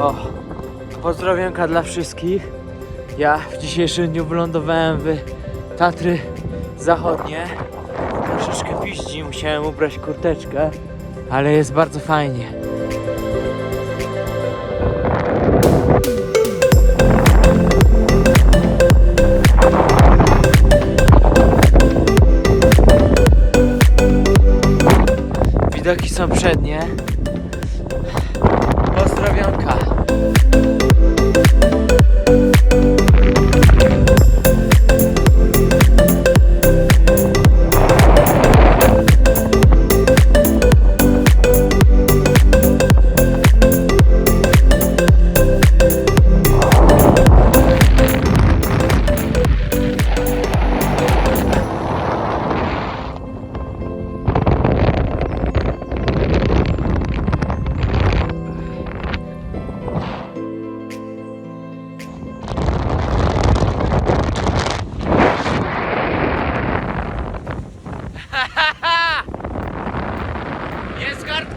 O, pozdrowionka dla wszystkich. Ja w dzisiejszym dniu wylądowałem w Tatry Zachodnie. Troszeczkę piździ, musiałem ubrać kurteczkę, ale jest bardzo fajnie. Widoki są przednie.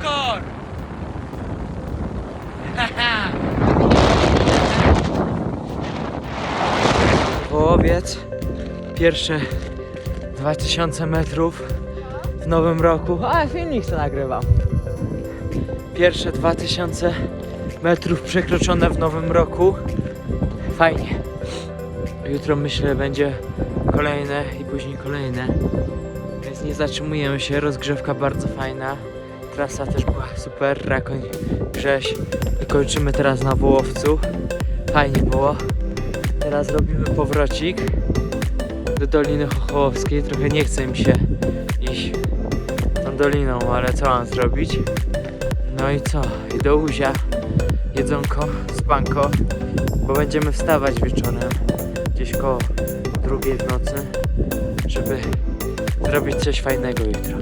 Hardcore! Połowiec. Pierwsze 2000 metrów w nowym roku. A, filmik co nagrywam. Pierwsze 2000 metrów przekroczone w nowym roku. Fajnie. Jutro myślę będzie kolejne i później kolejne. Więc nie zatrzymujemy się, rozgrzewka bardzo fajna. Trasa też była super, Rakoń, Grześ. Kończymy teraz na Wołowcu. Fajnie było. Teraz robimy powrocik do Doliny Chochołowskiej. Trochę nie chce mi się iść tą doliną, ale co mam zrobić? No i co? I do Uzia. Jedzonko, spanko, bo będziemy wstawać wieczorem, gdzieś koło drugiej w nocy, żeby zrobić coś fajnego jutro.